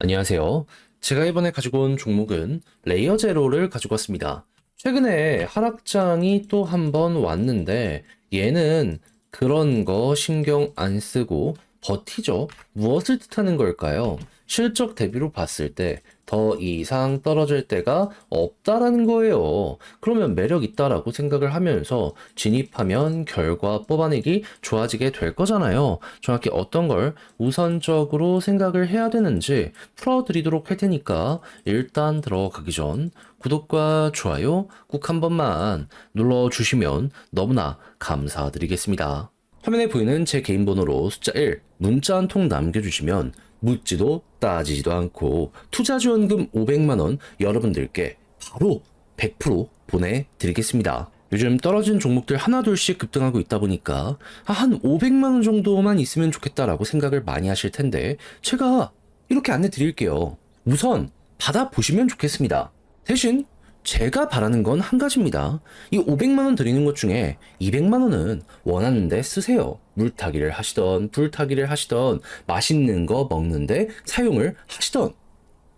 안녕하세요. 제가 이번에 가지고 온 종목은 레이어 제로를 가지고 왔습니다. 최근에 하락장이 또 한 번 왔는데 얘는 그런 거 신경 안 쓰고 버티죠. 무엇을 뜻하는 걸까요? 실적 대비로 봤을 때 더 이상 떨어질 때가 없다라는 거예요. 그러면 매력 있다라고 생각을 하면서 진입하면 결과 뽑아내기 좋아지게 될 거잖아요. 정확히 어떤 걸 우선적으로 생각을 해야 되는지 풀어드리도록 할 테니까 일단 들어가기 전 구독과 좋아요 꼭 한 번만 눌러주시면 너무나 감사드리겠습니다. 화면에 보이는 제 개인 번호로 숫자 1 문자 한 통 남겨주시면 묻지도 따지지도 않고 투자 지원금 500만 원 여러분들께 바로 100% 보내드리겠습니다. 요즘 떨어진 종목들 하나둘씩 급등하고 있다 보니까 아, 한 500만 원 정도만 있으면 좋겠다라고 생각을 많이 하실 텐데 제가 이렇게 안내 드릴게요. 우선 받아보시면 좋겠습니다. 대신 제가 바라는 건 한 가지입니다. 이 500만 원 드리는 것 중에 200만 원은 원하는데 쓰세요. 물타기를 하시던 불타기를 하시던 맛있는 거 먹는데 사용을 하시던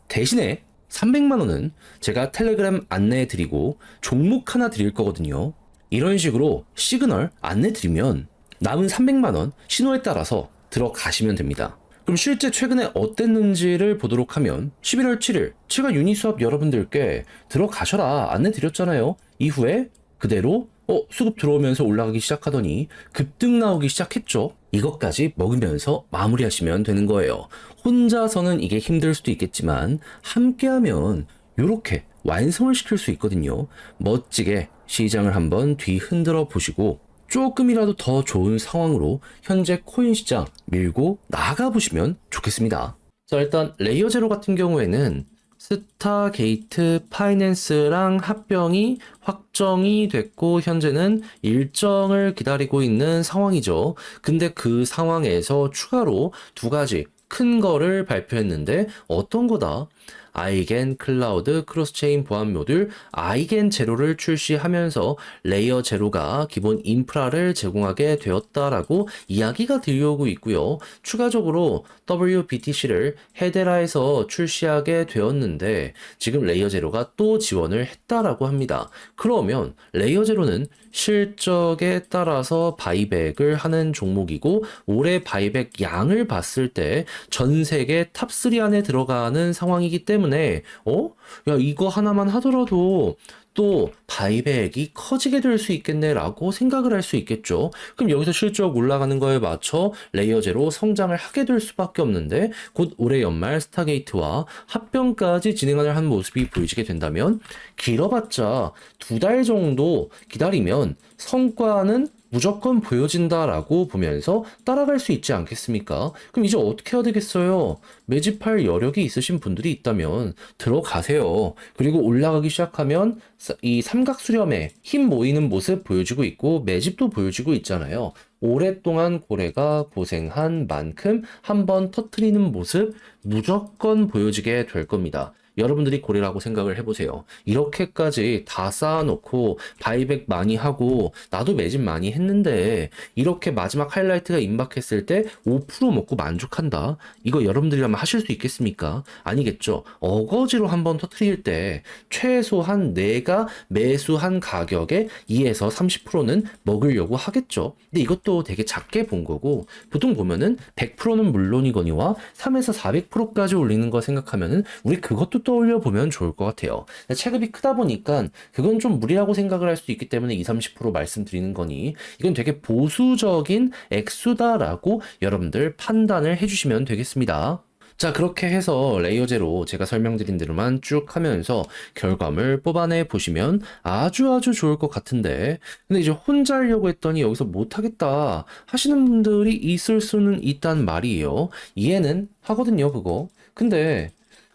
대신에 300만 원은 제가 텔레그램 안내해 드리고 종목 하나 드릴 거거든요. 이런 식으로 시그널 안내 드리면 남은 300만 원 신호에 따라서 들어가시면 됩니다. 그럼 실제 최근에 어땠는지를 보도록 하면 11월 7일 제가 유니수업 여러분들께 들어가셔라 안내 드렸잖아요. 이후에 그대로 어, 수급 들어오면서 올라가기 시작하더니 급등 나오기 시작했죠. 이것까지 먹으면서 마무리하시면 되는 거예요. 혼자서는 이게 힘들 수도 있겠지만 함께하면 이렇게 완성을 시킬 수 있거든요. 멋지게 시장을 한번 뒤 흔들어 보시고 조금이라도 더 좋은 상황으로 현재 코인 시장 밀고 나가 보시면 좋겠습니다. 자, 일단 레이어 제로 같은 경우에는 스타게이트 파이낸스랑 합병이 확정이 됐고 현재는 일정을 기다리고 있는 상황이죠. 근데 그 상황에서 추가로 두 가지 큰 거를 발표했는데 어떤 거다? 아이겐 클라우드 크로스체인 보안 모듈 아이겐 제로를 출시하면서 레이어 제로가 기본 인프라를 제공하게 되었다라고 이야기가 들려오고 있고요. 추가적으로 WBTC를 헤데라에서 출시하게 되었는데 지금 레이어 제로가 또 지원을 했다라고 합니다. 그러면 레이어 제로는 실적에 따라서 바이백을 하는 종목이고 올해 바이백 양을 봤을 때 전 세계 탑3 안에 들어가는 상황이기 때문에 어? 야 이거 하나만 하더라도 또 바이백이 커지게 될 수 있겠네라고 생각을 할 수 있겠죠. 그럼 여기서 실적 올라가는 거에 맞춰 레이어제로 성장을 하게 될 수밖에 없는데 곧 올해 연말 스타게이트와 합병까지 진행하는 한 모습이 보여지게 된다면 길어봤자 두 달 정도 기다리면 성과는 무조건 보여진다라고 보면서 따라갈 수 있지 않겠습니까? 그럼 이제 어떻게 해야 되겠어요? 매집할 여력이 있으신 분들이 있다면 들어가세요. 그리고 올라가기 시작하면 이 삼각 수렴에 힘 모이는 모습 보여주고 있고 매집도 보여주고 있잖아요. 오랫동안 고래가 고생한 만큼 한번 터트리는 모습 무조건 보여지게 될 겁니다. 여러분들이 고래라고 생각을 해보세요. 이렇게까지 다 쌓아놓고 바이백 많이 하고 나도 매집 많이 했는데 이렇게 마지막 하이라이트가 임박했을 때 5% 먹고 만족한다. 이거 여러분들이라면 하실 수 있겠습니까? 아니겠죠. 어거지로 한번 터트릴 때 최소한 내가 매수한 가격에 2에서 30%는 먹으려고 하겠죠. 근데 이것도 되게 작게 본 거고 보통 보면은 100%는 물론이거니와 3에서 400%까지 올리는 거 생각하면은 우리 그것도 떠올려 보면 좋을 것 같아요. 체급이 크다 보니까 그건 좀 무리라고 생각을 할 수 있기 때문에 20, 30% 말씀드리는 거니 이건 되게 보수적인 액수다라고 여러분들 판단을 해주시면 되겠습니다. 자, 그렇게 해서 레이어제로 제가 설명드린 대로만 쭉 하면서 결과물 뽑아내 보시면 아주 아주 좋을 것 같은데, 근데 이제 혼자 하려고 했더니 여기서 못하겠다 하시는 분들이 있을 수는 있단 말이에요. 이해는 하거든요, 그거. 근데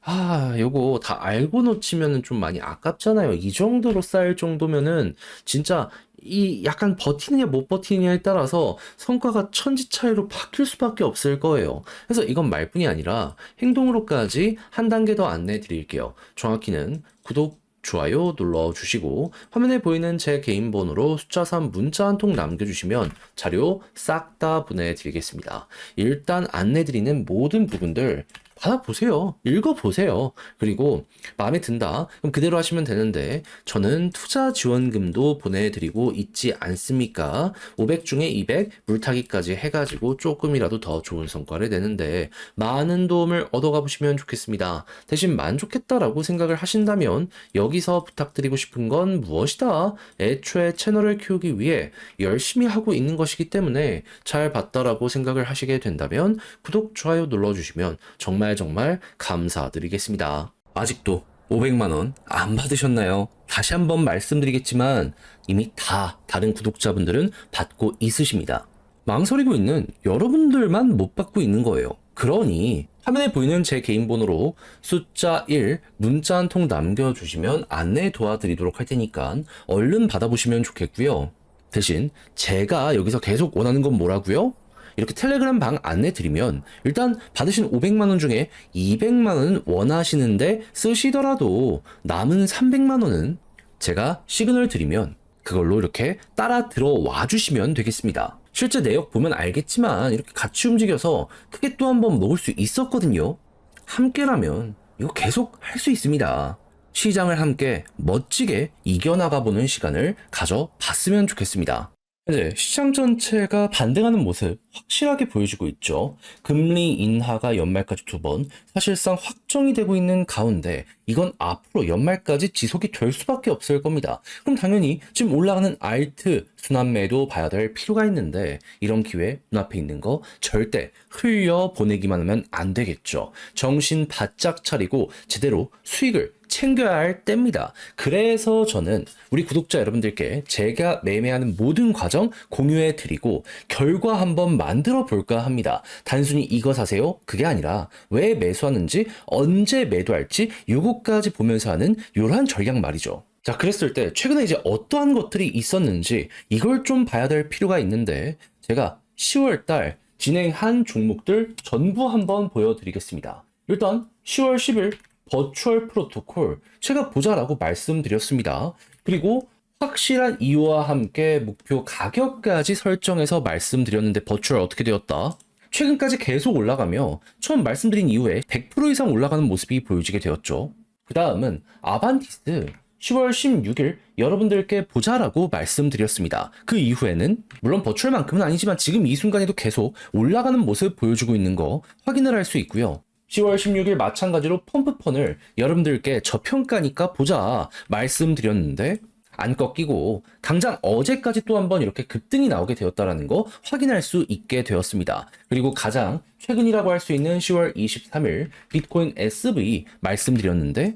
아, 요거 다 알고 놓치면은 좀 많이 아깝잖아요. 이 정도로 쌓일 정도면은 진짜 이 약간 버티느냐 못 버티느냐에 따라서 성과가 천지 차이로 바뀔 수밖에 없을 거예요. 그래서 이건 말뿐이 아니라 행동으로까지 한 단계 더 안내 드릴게요. 정확히는 구독, 좋아요 눌러주시고 화면에 보이는 제 개인 번호로 숫자 3 문자 한 통 남겨주시면 자료 싹 다 보내드리겠습니다. 일단 안내드리는 모든 부분들 받아보세요. 읽어보세요. 그리고 마음에 든다. 그럼 그대로 하시면 되는데 저는 투자 지원금도 보내드리고 있지 않습니까? 500 중에 200 물타기까지 해가지고 조금이라도 더 좋은 성과를 내는데 많은 도움을 얻어가 보시면 좋겠습니다. 대신 만족했다라고 생각을 하신다면 여기서 부탁드리고 싶은 건 무엇이다? 애초에 채널을 키우기 위해 열심히 하고 있는 것이기 때문에 잘 봤다라고 생각을 하시게 된다면 구독, 좋아요 눌러주시면 정말 정말 감사드리겠습니다. 아직도 500만원 안 받으셨나요? 다시 한번 말씀드리겠지만 이미 다 다른 구독자분들은 받고 있으십니다. 망설이고 있는 여러분들만 못 받고 있는 거예요. 그러니 화면에 보이는 제 개인 번호로 숫자 1 문자 한 통 남겨주시면 안내 도와드리도록 할 테니까 얼른 받아보시면 좋겠고요. 대신 제가 여기서 계속 원하는 건 뭐라고요? 이렇게 텔레그램 방 안내 드리면 일단 받으신 500만 원 중에 200만 원은 원하시는데 쓰시더라도 남은 300만 원은 제가 시그널 드리면 그걸로 이렇게 따라 들어와 주시면 되겠습니다. 실제 내역 보면 알겠지만 이렇게 같이 움직여서 크게 또 한 번 먹을 수 있었거든요. 함께라면 이거 계속 할 수 있습니다. 시장을 함께 멋지게 이겨나가 보는 시간을 가져봤으면 좋겠습니다. 네, 시장 전체가 반등하는 모습 확실하게 보여주고 있죠. 금리 인하가 연말까지 두 번 사실상 확정이 되고 있는 가운데 이건 앞으로 연말까지 지속이 될 수밖에 없을 겁니다. 그럼 당연히 지금 올라가는 알트 순환매도 봐야 될 필요가 있는데 이런 기회 눈앞에 있는 거 절대 흘려 보내기만 하면 안 되겠죠. 정신 바짝 차리고 제대로 수익을 챙겨야 할 때입니다. 그래서 저는 우리 구독자 여러분들께 제가 매매하는 모든 과정 공유해 드리고 결과 한번 만들어 볼까 합니다. 단순히 이거 사세요? 그게 아니라 왜 매수하는지 언제 매도할지 요거까지 보면서 하는 요러한 전략 말이죠. 자, 그랬을 때 최근에 이제 어떠한 것들이 있었는지 이걸 좀 봐야 될 필요가 있는데 제가 10월 달 진행한 종목들 전부 한번 보여드리겠습니다. 일단 10월 10일 버추얼 프로토콜 제가 보자라고 말씀드렸습니다. 그리고 확실한 이유와 함께 목표 가격까지 설정해서 말씀드렸는데 버추얼 어떻게 되었다? 최근까지 계속 올라가며 처음 말씀드린 이후에 100% 이상 올라가는 모습이 보여지게 되었죠. 그 다음은 아반티스 10월 16일 여러분들께 보자라고 말씀드렸습니다. 그 이후에는 물론 버추얼만큼은 아니지만 지금 이 순간에도 계속 올라가는 모습 보여주고 있는 거 확인을 할 수 있고요. 10월 16일 마찬가지로 펌프펀을 여러분들께 저평가니까 보자 말씀드렸는데 안 꺾이고 당장 어제까지 또 한번 이렇게 급등이 나오게 되었다라는 거 확인할 수 있게 되었습니다. 그리고 가장 최근이라고 할 수 있는 10월 23일 비트코인 SV 말씀드렸는데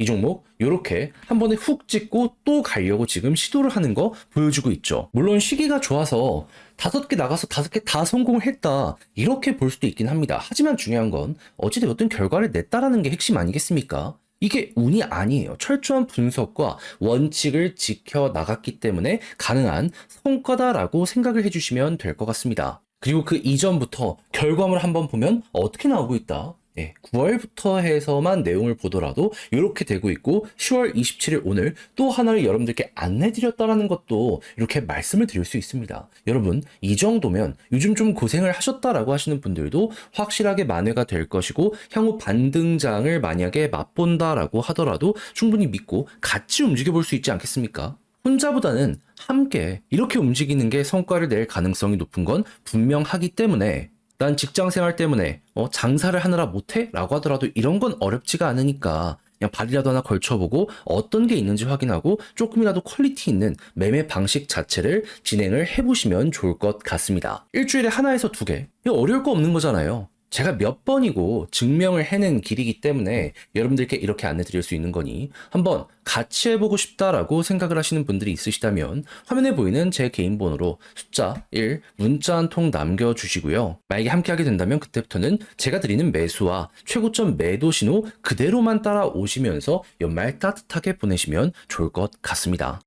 이 종목 이렇게 한 번에 훅 찍고 또 가려고 지금 시도를 하는 거 보여주고 있죠. 물론 시기가 좋아서 다섯 개 나가서 다섯 개 다 성공을 했다 이렇게 볼 수도 있긴 합니다. 하지만 중요한 건 어찌되었든 결과를 냈다라는 게 핵심 아니겠습니까? 이게 운이 아니에요. 철저한 분석과 원칙을 지켜 나갔기 때문에 가능한 성과다라고 생각을 해주시면 될 것 같습니다. 그리고 그 이전부터 결과물 한번 보면 어떻게 나오고 있다. 예, 9월부터 해서만 내용을 보더라도 이렇게 되고 있고 10월 27일 오늘 또 하나를 여러분들께 안내드렸다라는 것도 이렇게 말씀을 드릴 수 있습니다. 여러분 이 정도면 요즘 좀 고생을 하셨다라고 하시는 분들도 확실하게 만회가 될 것이고 향후 반등장을 만약에 맛본다라고 하더라도 충분히 믿고 같이 움직여 볼 수 있지 않겠습니까? 혼자보다는 함께 이렇게 움직이는 게 성과를 낼 가능성이 높은 건 분명하기 때문에 난 직장 생활 때문에 어, 장사를 하느라 못해? 라고 하더라도 이런 건 어렵지가 않으니까 그냥 발이라도 하나 걸쳐보고 어떤 게 있는지 확인하고 조금이라도 퀄리티 있는 매매 방식 자체를 진행을 해보시면 좋을 것 같습니다. 일주일에 하나에서 두 개. 이거 어려울 거 없는 거잖아요. 제가 몇 번이고 증명을 해낸 길이기 때문에 여러분들께 이렇게 안내 드릴 수 있는 거니 한번 같이 해보고 싶다라고 생각을 하시는 분들이 있으시다면 화면에 보이는 제 개인 번호로 숫자 1 문자 한 통 남겨주시고요. 만약에 함께 하게 된다면 그때부터는 제가 드리는 매수와 최고점 매도 신호 그대로만 따라오시면서 연말 따뜻하게 보내시면 좋을 것 같습니다.